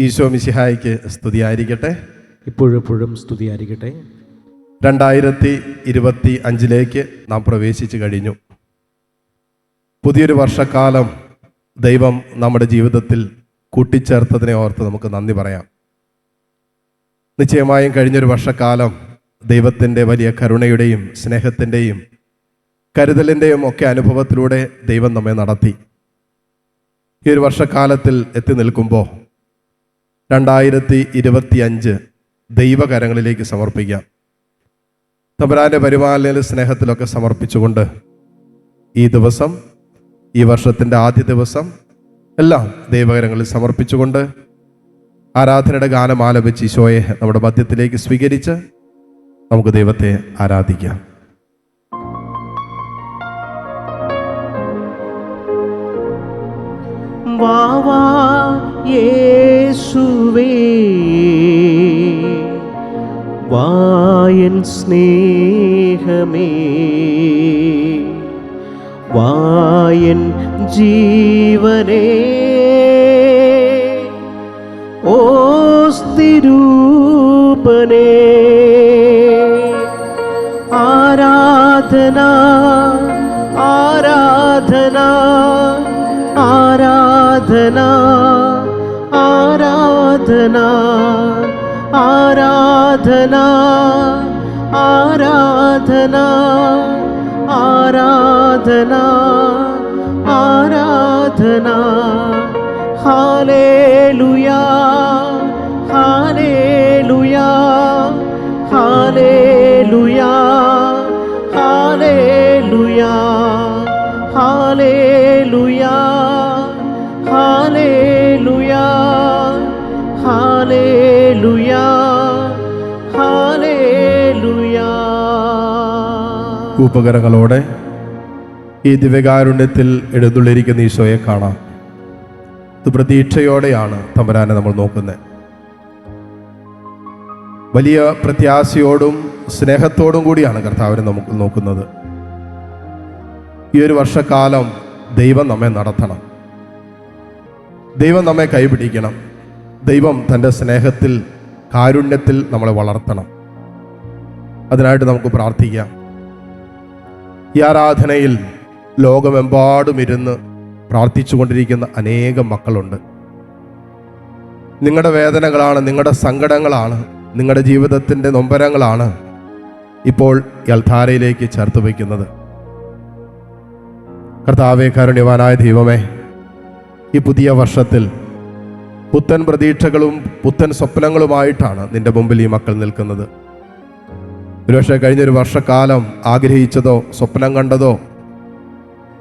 ഈശോ മിശിഹായ്ക്ക് സ്തുതിയായിരിക്കട്ടെ. ഇപ്പോഴെപ്പോഴും സ്തുതിയായിരിക്കട്ടെ. രണ്ടായിരത്തി ഇരുപത്തി അഞ്ചിലേക്ക് നാം പ്രവേശിച്ചു കഴിഞ്ഞു. പുതിയൊരു വർഷക്കാലം ദൈവം നമ്മുടെ ജീവിതത്തിൽ കൂട്ടിച്ചേർത്തതിനെ ഓർത്ത് നമുക്ക് നന്ദി പറയാം. നിശ്ചയമായും കഴിഞ്ഞൊരു വർഷക്കാലം ദൈവത്തിന്റെ വലിയ കരുണയുടെയും സ്നേഹത്തിന്റെയും കരുതലിന്റെയും ഒക്കെ അനുഭവത്തിലൂടെ ദൈവം നമ്മെ നടത്തി. ഈ ഒരു വർഷക്കാലത്തിൽ എത്തി നിൽക്കുമ്പോൾ രണ്ടായിരത്തി ഇരുപത്തി അഞ്ച് ദൈവകരങ്ങളിലേക്ക് സമർപ്പിക്കാം. തമ്പുരാന്റെ പരിപാലന സ്നേഹത്തിലൊക്കെ സമർപ്പിച്ചുകൊണ്ട് ഈ ദിവസം ഈ വർഷത്തിന്റെ ആദ്യ ദിവസം എല്ലാം ദൈവകരങ്ങളിൽ സമർപ്പിച്ചുകൊണ്ട് ആരാധനയുടെ ഗാനം ആലപിച്ച് ഈശോയെ നമ്മുടെ മധ്യത്തിലേക്ക് സ്വീകരിച്ച് നമുക്ക് ദൈവത്തെ ആരാധിക്കാം. വാ വാ യേശുവേ സ്നേഹമേ. വായൻ ജീവനേ. ഓസ്തിരൂപനേ ആരാധന ആരാധന ആരാധന ആരാധന ആരാധന. आराधना आराधना आराधना हालेलुया हालेलुया हालेलुया हालेलुया हालेलुया हालेलुया हालेलुया ഉപകരങ്ങളോടെ ഈ ദിവ്യകാരുണ്യത്തിൽ എഴുന്നള്ളിരിക്കുന്ന ഈശോയെ കാണാം. ഇത് പ്രതീക്ഷയോടെയാണ് തമ്പുരാനെ നമ്മൾ നോക്കുന്നത്. വലിയ പ്രത്യാശയോടും സ്നേഹത്തോടും കൂടിയാണ് കർത്താവിനെ നമുക്ക് നോക്കുന്നത്. ഈ ഒരു വർഷക്കാലം ദൈവം നമ്മെ നടത്തണം. ദൈവം നമ്മെ കൈപിടിക്കണം. ദൈവം തന്റെ സ്നേഹത്തിൽ കാരുണ്യത്തിൽ നമ്മളെ വളർത്തണം. അതിനായിട്ട് നമുക്ക് പ്രാർത്ഥിക്കാം. ഈ ആരാധനയിൽ ലോകമെമ്പാടും ഇരുന്ന് പ്രാർത്ഥിച്ചുകൊണ്ടിരിക്കുന്ന അനേകം മക്കളുണ്ട്. നിങ്ങളുടെ വേദനകളാണ് നിങ്ങളുടെ സങ്കടങ്ങളാണ് നിങ്ങളുടെ ജീവിതത്തിന്റെ നൊമ്പരങ്ങളാണ് ഇപ്പോൾ യൽധാരയിലേക്ക് ചേർത്ത് വയ്ക്കുന്നത്. കർത്താവെ കാരുണ്യവാനായ ദൈവമേ ഈ പുതിയ വർഷത്തിൽ പുത്തൻ പ്രതീക്ഷകളും പുത്തൻ സ്വപ്നങ്ങളുമായിട്ടാണ് നിന്റെ മുമ്പിൽ ഈ മക്കൾ നിൽക്കുന്നത്. ഒരുപക്ഷെ കഴിഞ്ഞൊരു വർഷക്കാലം ആഗ്രഹിച്ചതോ സ്വപ്നം കണ്ടതോ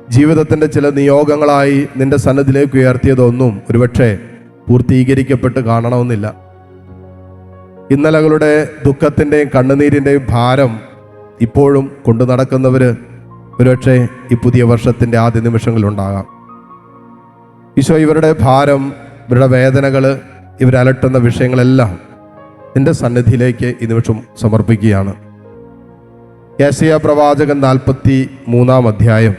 ജീവിതത്തിന്റെ ചില നിയോഗങ്ങളായി നിന്റെ സന്നദ്ധിലേക്ക് ഉയർത്തിയതോ ഒന്നും ഒരുപക്ഷെ പൂർത്തീകരിക്കപ്പെട്ട് കാണണമെന്നില്ല. ഇന്നലകളുടെ ദുഃഖത്തിന്റെയും കണ്ണുനീരിന്റെയും ഭാരം ഇപ്പോഴും കൊണ്ടു നടക്കുന്നവർ ഒരുപക്ഷെ ഈ പുതിയ വർഷത്തിന്റെ ആദ്യ നിമിഷങ്ങളിലുണ്ടാകാം. ഈശോ ഇവരുടെ ഭാരം ഇവരുടെ വേദനകൾ ഇവരലട്ടുന്ന വിഷയങ്ങളെല്ലാം എന്റെ സന്നിധിയിലേക്ക് ഈ നിമിഷം സമർപ്പിക്കുകയാണ്. യേശയ പ്രവാചകൻ നാൽപ്പത്തി മൂന്നാം അധ്യായം.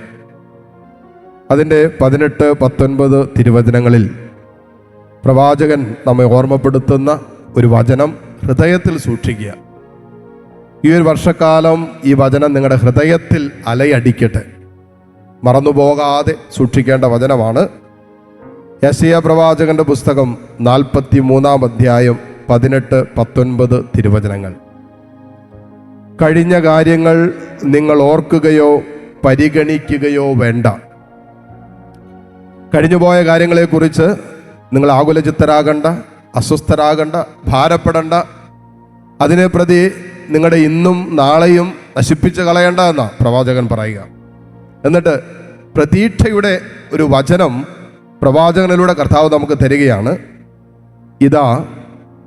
അതിന്റെ പതിനെട്ട് പത്തൊൻപത് തിരുവചനങ്ങളിൽ പ്രവാചകൻ നമ്മെ ഓർമ്മപ്പെടുത്തുന്ന ഒരു വചനം ഹൃദയത്തിൽ സൂക്ഷിക്കുക. ഈ ഒരു വർഷക്കാലം ഈ വചനം നിങ്ങളുടെ ഹൃദയത്തിൽ അലയടിക്കട്ടെ. മറന്നുപോകാതെ സൂക്ഷിക്കേണ്ട വചനമാണ് യസിയ പ്രവാചകന്റെ പുസ്തകം നാൽപ്പത്തി മൂന്നാം അധ്യായം പതിനെട്ട് പത്തൊൻപത് തിരുവചനങ്ങൾ. കഴിഞ്ഞ കാര്യങ്ങൾ നിങ്ങൾ ഓർക്കുകയോ പരിഗണിക്കുകയോ വേണ്ട. കഴിഞ്ഞുപോയ കാര്യങ്ങളെക്കുറിച്ച് നിങ്ങൾ ആകുലചിത്തരാകണ്ട അസ്വസ്ഥരാകണ്ട ഭാരപ്പെടണ്ട. അതിനെ പ്രതി നിങ്ങളുടെ ഇന്നും നാളെയും നശിപ്പിച്ച് കളയണ്ട എന്നാ പ്രവാചകൻ പറയുക. എന്നിട്ട് പ്രതീക്ഷയുടെ ഒരു വചനം പ്രവാചകനിലൂടെ കർത്താവ് നമുക്ക് തരികയാണ്. ഇതാ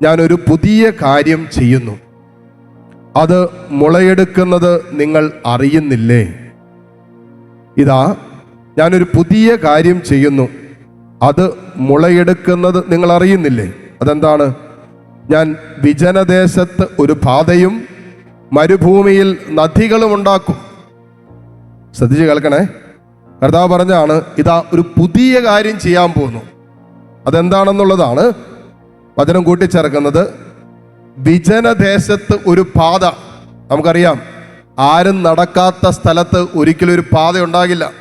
ഞാനൊരു പുതിയ കാര്യം ചെയ്യുന്നു. അത് മുളയെടുക്കുന്നത് നിങ്ങൾ അറിയുന്നില്ലേ? ഇതാ ഞാനൊരു പുതിയ കാര്യം ചെയ്യുന്നു. അത് മുളയെടുക്കുന്നത് നിങ്ങൾ അറിയുന്നില്ലേ? അതെന്താണ്? ഞാൻ വിജനദേശത്ത് ഒരു പാതയും മരുഭൂമിയിൽ നദികളും ഉണ്ടാക്കും. ശ്രദ്ധിച്ച് കേൾക്കണേ. കർത്താവ് പറഞ്ഞാണ് ഇതാ ഒരു പുതിയ കാര്യം ചെയ്യാൻ പോകുന്നു. അതെന്താണെന്നുള്ളതാണ് വചനം കൂട്ടിച്ചേർക്കുന്നത്. വിജനദേശത്ത് ഒരു പാത. നമുക്കറിയാം ആരും നടക്കാത്ത സ്ഥലത്ത് ഒരിക്കലും ഒരു പാത ഉണ്ടാകില്ല.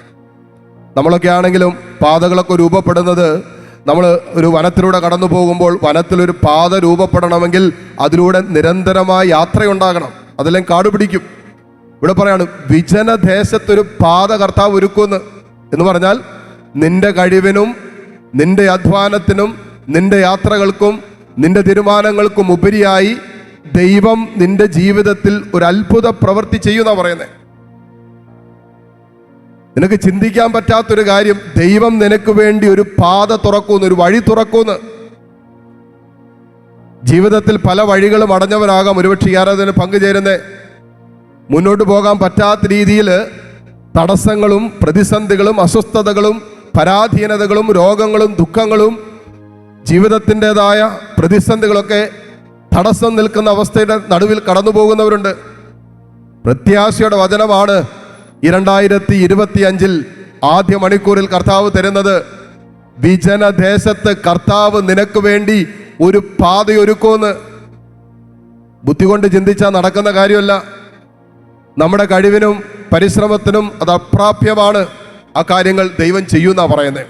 നമ്മളൊക്കെ ആണെങ്കിലും പാതകളൊക്കെ രൂപപ്പെടുന്നത് നമ്മൾ ഒരു വനത്തിലൂടെ കടന്നു പോകുമ്പോൾ വനത്തിലൊരു പാത രൂപപ്പെടണമെങ്കിൽ അതിലൂടെ നിരന്തരമായ യാത്രയുണ്ടാകണം അതെല്ലാം കാട് പിടിക്കും. ഇവിടെ പറയാണ് വിജനദേശത്തൊരു പാത കർത്താവ് ഒരുക്കുമെന്ന്. എന്ന് പറഞ്ഞാൽ നിന്റെ കഴിവിനും നിന്റെ അധ്വാനത്തിനും നിന്റെ യാത്രകൾക്കും നിന്റെ തീരുമാനങ്ങൾക്കും ഉപരിയായി ദൈവം നിന്റെ ജീവിതത്തിൽ ഒരു അത്ഭുത പ്രവൃത്തി ചെയ്യുന്ന പറയുന്നത് നിനക്ക് ചിന്തിക്കാൻ പറ്റാത്തൊരു കാര്യം ദൈവം നിനക്ക് വേണ്ടി ഒരു പാത തുറക്കുന്നു ഒരു വഴി തുറക്കുന്നു. ജീവിതത്തിൽ പല വഴികളും അടഞ്ഞവരാകാം ഒരുപക്ഷെ ആരാധന പങ്കുചേരുന്നേ. മുന്നോട്ട് പോകാൻ പറ്റാത്ത രീതിയിൽ തടസ്സങ്ങളും പ്രതിസന്ധികളും അസ്വസ്ഥതകളും പരാധീനതകളും രോഗങ്ങളും ദുഃഖങ്ങളും ജീവിതത്തിന്റെതായ പ്രതിസന്ധികളൊക്കെ തടസ്സം നിൽക്കുന്ന അവസ്ഥയുടെ നടുവിൽ കടന്നു പോകുന്നവരുണ്ട് പ്രത്യാശയുടെ വചനമാണ് ഇരണ്ടായിരത്തി രണ്ടായിരത്തി ഇരുപത്തി അഞ്ചിൽ ആദ്യ മണിക്കൂറിൽ കർത്താവ് തരുന്നത്. വിജനദേശത്ത് കർത്താവ് നിനക്ക് വേണ്ടി ഒരു പാതയൊരുക്കുമെന്ന്. ബുദ്ധി കൊണ്ട് ചിന്തിച്ചാൽ നടക്കുന്ന കാര്യമല്ല. നമ്മുടെ കഴിവിനും പരിശ്രമത്തിനും അത് അപ്രാപ്യമാണ്. ആ കാര്യങ്ങൾ ദൈവം ചെയ്യുന്ന പറയുന്നത്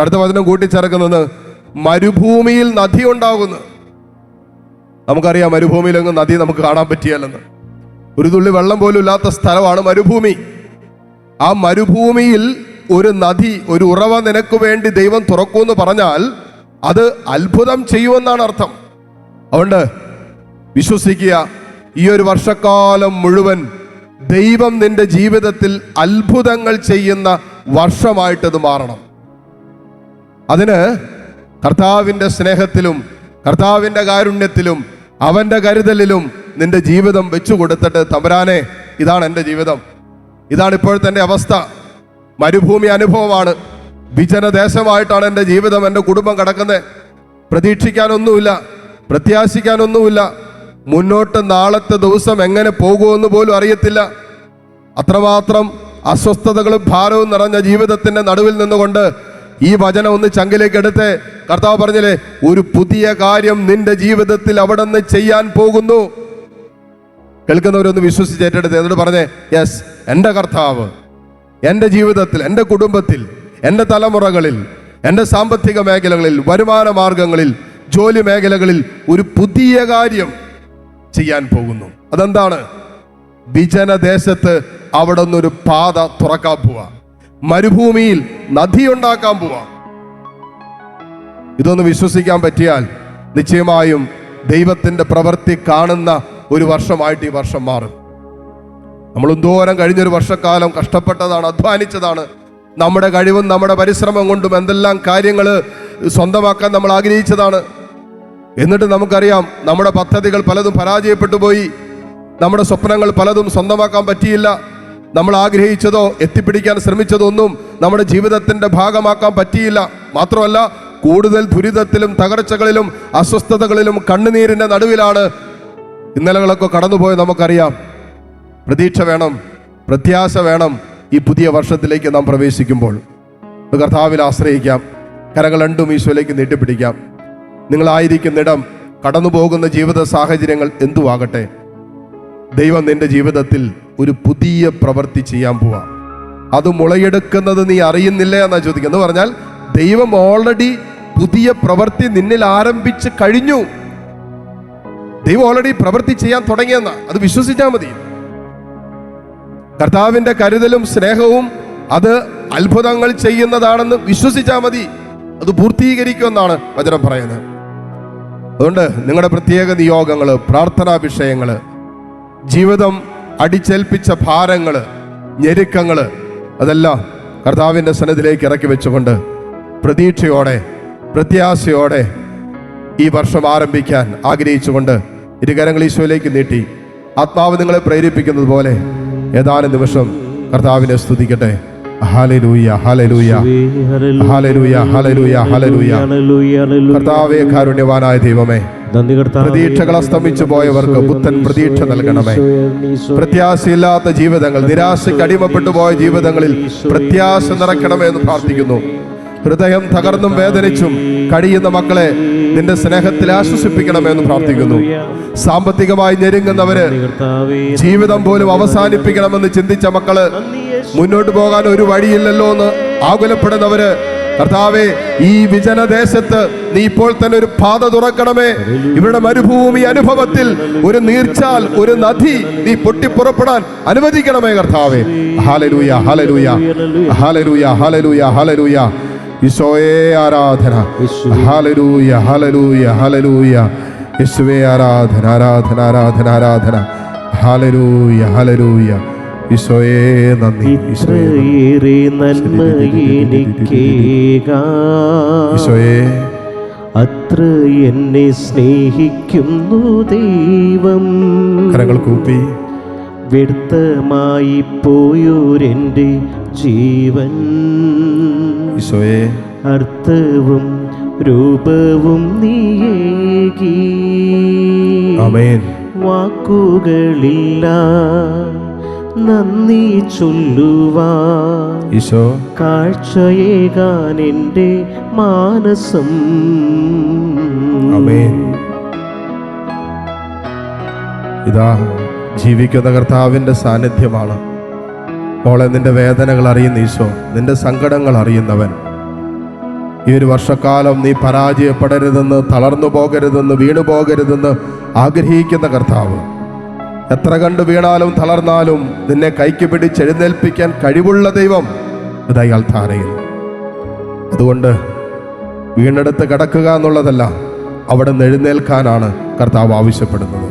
അടുത്ത വചനം കൂട്ടിച്ചേർക്കുന്നത് മരുഭൂമിയിൽ നദി ഉണ്ടാകുന്നു. നമുക്കറിയാം മരുഭൂമിയിൽ അങ്ങ് നദി നമുക്ക് കാണാൻ പറ്റിയല്ലെന്ന്. ഒരു തുള്ളി വെള്ളം പോലും ഇല്ലാത്ത സ്ഥലമാണ് മരുഭൂമി. ആ മരുഭൂമിയിൽ ഒരു നദി ഒരു ഉറവ നിനക്ക് വേണ്ടി ദൈവം തുറക്കൂ എന്ന് പറഞ്ഞാൽ അത് അത്ഭുതം ചെയ്യുമെന്നാണ് അർത്ഥം. അതുകൊണ്ട് വിശ്വസിക്കുക ഈ ഒരു വർഷക്കാലം മുഴുവൻ ദൈവം നിന്റെ ജീവിതത്തിൽ അത്ഭുതങ്ങൾ ചെയ്യുന്ന വർഷമായിട്ടത് മാറണം. അതിന് കർത്താവിന്റെ സ്നേഹത്തിലും കർത്താവിന്റെ കാരുണ്യത്തിലും അവന്റെ കരുതലിലും നിന്റെ ജീവിതം വെച്ചു കൊടുത്തിട്ട് തമ്പരാനെ ഇതാണ് എന്റെ ജീവിതം. ഇതാണ് ഇപ്പോഴത്തെ എന്റെ അവസ്ഥ. മരുഭൂമി അനുഭവമാണ്. വിജനദേശമായിട്ടാണ് എന്റെ ജീവിതം എന്റെ കുടുംബം കിടക്കുന്നത്. പ്രതീക്ഷിക്കാനൊന്നുമില്ല പ്രത്യാശിക്കാനൊന്നുമില്ല. മുന്നോട്ട് നാളത്തെ ദിവസം എങ്ങനെ പോകുമെന്ന് പോലും അറിയത്തില്ല. അത്രമാത്രം അസ്വസ്ഥതകളും ഭാരവും നിറഞ്ഞ ജീവിതത്തിന്റെ നടുവിൽ നിന്നുകൊണ്ട് ഈ വചനം ഒന്ന് ചങ്കിലേക്ക് എടുത്ത് കർത്താവ് പറഞ്ഞില്ലേ ഒരു പുതിയ കാര്യം നിന്റെ ജീവിതത്തിൽ അവിടെ നിന്ന് ചെയ്യാൻ പോകുന്നു. കേൾക്കുന്നവരൊന്ന് വിശ്വസിച്ച് ഏറ്റെടുത്ത് എന്നിട്ട് പറഞ്ഞേ യെസ് എന്റെ കർത്താവ് എന്റെ ജീവിതത്തിൽ എന്റെ കുടുംബത്തിൽ എന്റെ തലമുറകളിൽ എന്റെ സാമ്പത്തിക മേഖലകളിൽ വരുമാന മാർഗങ്ങളിൽ ജോലി മേഖലകളിൽ ഒരു പുതിയ കാര്യം ചെയ്യാൻ പോകുന്നു. അതെന്താണ്? വിജനദേശത്ത് അവിടെ നിന്നൊരു പാത തുറക്കാൻ പോവാ. മരുഭൂമിയിൽ നദി ഉണ്ടാക്കാൻ പോവാ. ഇതൊന്ന് വിശ്വസിക്കാൻ പറ്റിയാൽ നിശ്ചയമായും ദൈവത്തിന്റെ പ്രവൃത്തി കാണുന്ന ഒരു വർഷമായിട്ട് ഈ വർഷം മാറും. നമ്മൾ എന്തോരം കഴിഞ്ഞൊരു വർഷക്കാലം കഷ്ടപ്പെട്ടതാണ് അധ്വാനിച്ചതാണ്. നമ്മുടെ കഴിവും നമ്മുടെ പരിശ്രമം കൊണ്ടും എന്തെല്ലാം കാര്യങ്ങൾ സ്വന്തമാക്കാൻ നമ്മൾ ആഗ്രഹിച്ചതാണ്. എന്നിട്ട് നമുക്കറിയാം നമ്മുടെ പദ്ധതികൾ പലതും പരാജയപ്പെട്ടു പോയി. നമ്മുടെ സ്വപ്നങ്ങൾ പലതും സ്വന്തമാക്കാൻ പറ്റിയില്ല. നമ്മൾ ആഗ്രഹിച്ചതോ എത്തിപ്പിടിക്കാൻ ശ്രമിച്ചതോ ഒന്നും നമ്മുടെ ജീവിതത്തിന്റെ ഭാഗമാക്കാൻ പറ്റിയില്ല. മാത്രമല്ല കൂടുതൽ ദുരിതത്തിലും തകർച്ചകളിലും അസ്വസ്ഥതകളിലും കണ്ണുനീരിന്റെ നടുവിലാണ് ഇന്നലകളൊക്കെ കടന്നുപോയ നമുക്കറിയാം. പ്രതീക്ഷ വേണം പ്രത്യാശ വേണം ഈ പുതിയ വർഷത്തിലേക്ക് നാം പ്രവേശിക്കുമ്പോൾ. കർത്താവിൽ ആശ്രയിക്കാം കരങ്ങൾ രണ്ടും ഈശോയിലേക്ക് നീട്ടിപ്പിടിക്കാം. നിങ്ങളായിരിക്കുന്നിടം കടന്നു പോകുന്ന ജീവിത സാഹചര്യങ്ങൾ എന്തുവാകട്ടെ? ദൈവം നിന്റെ ജീവിതത്തിൽ ഒരു പുതിയ പ്രവൃത്തി ചെയ്യാൻ പോവാ. അത് മുളയെടുക്കുന്നത് നീ അറിയുന്നില്ല എന്നാ ചോദിക്കുക എന്ന് പറഞ്ഞാൽ ദൈവം ഓൾറെഡി പുതിയ പ്രവൃത്തി നിന്നിൽ ആരംഭിച്ച് കഴിഞ്ഞു. ദൈവം ഓൾറെഡി പ്രവൃത്തി ചെയ്യാൻ തുടങ്ങിയെന്ന. അത് വിശ്വസിച്ചാൽ മതി. കർത്താവിന്റെ കരുതലും സ്നേഹവും അത് അത്ഭുതങ്ങൾ ചെയ്യുന്നതാണെന്ന് വിശ്വസിച്ചാൽ മതി. അത് പൂർത്തീകരിക്കുമെന്നാണ് വചനം പറയുന്നത്. അതുകൊണ്ട് നിങ്ങളുടെ പ്രത്യേക നിയോഗങ്ങൾ പ്രാർത്ഥനാ വിഷയങ്ങൾ ജീവിതം അടിച്ചേൽപ്പിച്ച ഭാരങ്ങൾ ഞെരുക്കങ്ങൾ അതെല്ലാം കർത്താവിന്റെ സന്നദ്ധിലേക്ക് ഇറക്കി വെച്ചുകൊണ്ട് പ്രതീക്ഷയോടെ പ്രത്യാശയോടെ ഈ വർഷം ആരംഭിക്കാൻ ആഗ്രഹിച്ചുകൊണ്ട് ഇരുകരങ്ങൾ ഈശോയിലേക്ക് നീട്ടി. ആത്മാവ് നിങ്ങളെ പ്രേരിപ്പിക്കുന്നത് പോലെ ഏതാനും നിമിഷം കർത്താവിനെ സ്തുതിക്കട്ടെ. കർത്താവേ കാരുണ്യവാനായ ദൈവമേ. പ്രതീക്ഷകൾ അസ്തമിച്ചു പോയവർക്ക് പുത്തൻ പ്രതീക്ഷ നൽകണമേ. പ്രത്യാശയില്ലാത്ത ജീവിതങ്ങൾ നിരാശയ്ക്ക് അടിമപ്പെട്ടു പോയ ജീവിതങ്ങളിൽ പ്രത്യാശ നിറയ്ക്കണമേ എന്ന് പ്രാർത്ഥിക്കുന്നു. ഹൃദയം തകർന്നും വേദനിച്ചും കഴിയുന്ന മക്കളെ നിന്റെ സ്നേഹത്തിൽ ആശ്വസിപ്പിക്കണമെന്ന് പ്രാർത്ഥിക്കുന്നു. സാമ്പത്തികമായി ഞെരുങ്ങുന്നവര് ജീവിതം പോലും അവസാനിപ്പിക്കണമെന്ന് ചിന്തിച്ച മക്കൾ മുന്നോട്ട് പോകാൻ ഒരു വഴിയില്ലല്ലോ എന്ന് ആകുലപ്പെടുന്നവര് കർത്താവെ ഈ വിജനദേശത്ത് നീ ഇപ്പോൾ തന്നെ ഒരു പാത തുറക്കണമേ. ഇവരുടെ മരുഭൂമി അനുഭവത്തിൽ ഒരു നീർച്ചാൽ ഒരു നദി നീ പൊട്ടിപ്പുറപ്പെടാൻ അനുവദിക്കണമേ കർത്താവെ. ഹാലലൂയ ഹാലലൂയ ഹാലലൂയ ഹാലലൂയ ഹാലലൂയ ഈശോയെ ആരാധന. ഹാലലൂയ ഹാലലൂയ ഹാലലൂയ യേശുവേ ആരാധന ആരാധന ആരാധന ആരാധന. ഹാലലൂയ ഹാലലൂയ ഈശോയെ നന്ദി. ഈശോയെ ഈശോയെ. അത്ര എന്നെ സ്നേഹിക്കുന്നു ദൈവം. കരങ്ങൾ കൂപ്പി. വ്യർത്ഥമായി പോയോരെന്റെ ജീവൻ. ഈശോയെ. അർത്ഥവും രൂപവും നീയേകി. വാക്കുകളില്ല. നന്ദി ചൊല്ലുവാ ഈശോ. കാഴ്ചയേകാൻ എന്റെ മാനസം ഇതാ ജീവിക്കുന്ന കർത്താവിന്റെ സാന്നിധ്യമാണ്. മോളെ നിന്റെ വേദനകൾ അറിയുന്ന ഈശോ. നിന്റെ സങ്കടങ്ങൾ അറിയുന്നവൻ. ഈ ഒരു വർഷക്കാലം നീ പരാജയപ്പെടരുതെന്ന് തളർന്നു പോകരുതെന്ന് വീണു പോകരുതെന്ന് ആഗ്രഹിക്കുന്ന കർത്താവ്. എത്ര കണ്ട് വീണാലും തളർന്നാലും നിന്നെ കൈക്ക് പിടിച്ച് എഴുന്നേൽപ്പിക്കാൻ കഴിവുള്ള ദൈവം ഇതായി അൽത്താരയിൽ അതുകൊണ്ട് വീണെടുത്ത് കിടക്കുക എന്നുള്ളതല്ല അവിടെ നിന്ന് എഴുന്നേൽക്കാനാണ് കർത്താവ് ആവശ്യപ്പെടുന്നത്.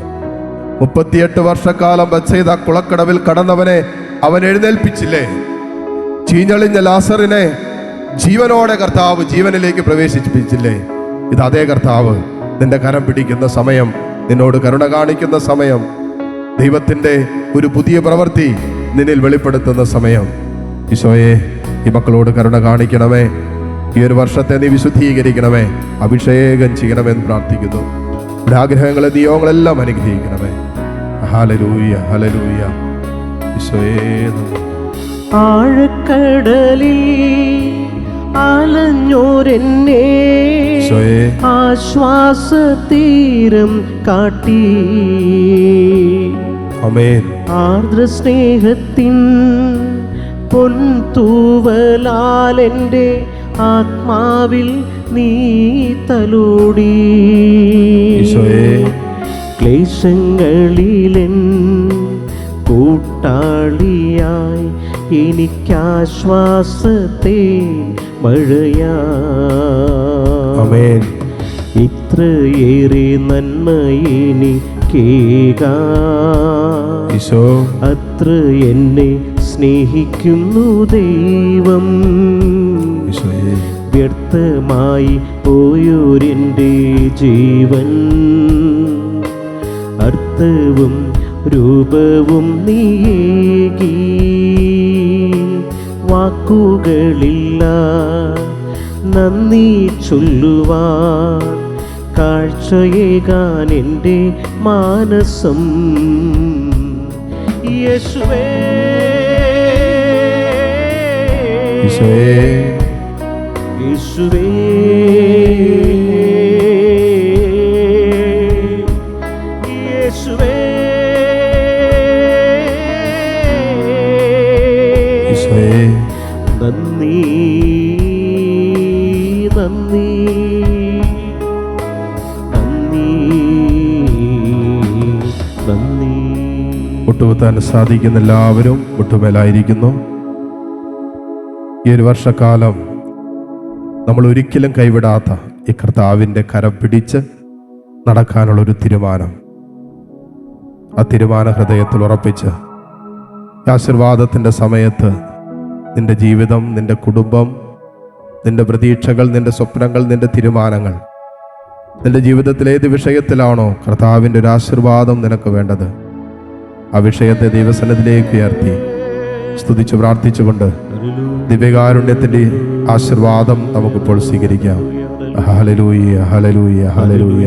മുപ്പത്തിയെട്ട് വർഷക്കാലം ചെയ്ത കുളക്കടവിൽ കടന്നവനെ അവൻ എഴുന്നേൽപ്പിച്ചില്ലേ? ചീഞ്ഞളിഞ്ഞ ലാസറിനെ ജീവനോടെ കർത്താവ് ജീവനിലേക്ക് പ്രവേശിപ്പിച്ചില്ലേ? ഇത് അതേ കർത്താവ് നിന്റെ കരം പിടിക്കുന്ന സമയം നിന്നോട് കരുണ കാണിക്കുന്ന സമയം ദൈവത്തിന്റെ ഒരു പുതിയ പ്രവൃത്തി നിന്നിൽ വെളിപ്പെടുത്തുന്ന സമയം. ഈശോയെ ഈ മക്കളോട് കരുണ കാണിക്കണമേ. ഈ ഒരു വർഷത്തെ നീ വിശുദ്ധീകരിക്കണമേ. അഭിഷേകം ചെയ്യണമെന്ന് പ്രാർത്ഥിക്കുന്നു. ഇവിടെ ആഗ്രഹങ്ങളെ നിയോഗങ്ങളെല്ലാം അനുഗ്രഹിക്കണമേ. ഹലലൂയ ഹലലൂയ ഈശോയെ. ആഴക്കടലിൽ അലഞ്ഞോരെന്നെ ആശ്വാസ തീരം കാട്ടി. ആർദ്ര സ്നേഹത്തിൻ പൊൻതൂവലാലെന്റെ ആത്മാവിൽ നീ തലോടി. ക്ലേശങ്ങളിലെൻ കൂട്ടാളിയായി എനിക്കാശ്വാസത്തെ മഴയാമേൻ ഇത്രയേറെ നന്മ എനിക്കേകാ. ഈശോ അത്ര എന്നെ സ്നേഹിക്കുന്നു ദൈവം. വ്യർത്ഥമായി പോയോരെന്റെ ജീവൻ. അർത്ഥവും രൂപവും നീയേകി. വാക്കുകളില്ല നന്ദി ചൊല്ലുവാൻ. കാഴ്ചയേകാൻ എന്റെ മാനസം. യേശുവേ. യേശുവേ. യേശുവേ. മുട്ടുകുത്താൻ സാധിക്കുന്ന എല്ലാവരും മുട്ടുമേലായിരിക്കുന്നു. ഈ ഒരു വർഷക്കാലം നമ്മൾ ഒരിക്കലും കൈവിടാത്ത ഈ കർത്താവിന്റെ കരം പിടിച്ച് നടക്കാനുള്ള ഒരു തീരുമാനം. ആ തീരുമാന ഹൃദയത്തിൽ ഉറപ്പിച്ച് ആശീർവാദത്തിന്റെ സമയത്ത് നിന്റെ ജീവിതം നിന്റെ കുടുംബം നിന്റെ പ്രതീക്ഷകൾ നിന്റെ സ്വപ്നങ്ങൾ നിന്റെ തീരുമാനങ്ങൾ നിന്റെ ജീവിതത്തിൽ ഏത് വിഷയത്തിലാണോ കർത്താവിന്റെ ഒരു ആശീർവാദം നിനക്ക് വേണ്ടത്? ആ വിഷയത്തെ ദൈവസനത്തിലേക്ക് ഉയർത്തി. സ്തുതിച്ച് പ്രാർത്ഥിച്ചുകൊണ്ട് ദിവ്യകാരുണ്യത്തിന്റെ ആശീർവാദം നമുക്കിപ്പോൾ സ്വീകരിക്കാം. ഹലലൂയ ആരാധന.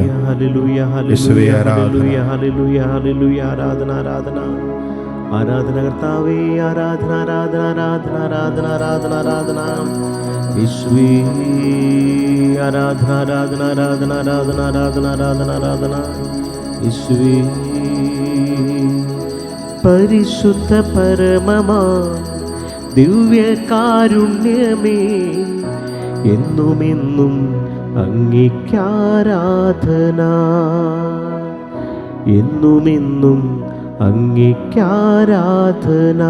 ആരാധന ആരാധന ആരാധന ആരാധന ആരാധന ആരാധന. ആരാധന ആരാധന ആരാധന ആരാധന ആരാധന ആരാധന. ആരാധന പരിശുദ്ധ പരമമാ ദിവ്യകാരുണ്യമേ എന്നുമെന്നും അങ്ങിക്കാരാധന എന്നുമെന്നും അങ്ങിക്കാരാധന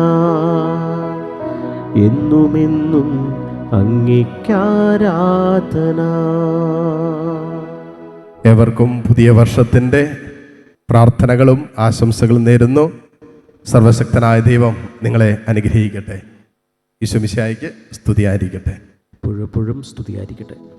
എന്നുമെന്നും അങ്ങിക്കാരാധന. ഏവർക്കും പുതിയ വർഷത്തിന്റെ പ്രാർത്ഥനകളും ആശംസകളും നേരുന്നു. സർവശക്തനായ ദൈവം നിങ്ങളെ അനുഗ്രഹിക്കട്ടെ. ഈശോമിശായിക്ക് സ്തുതിയായിരിക്കട്ടെ. എപ്പോഴെപ്പോഴും സ്തുതിയായിരിക്കട്ടെ.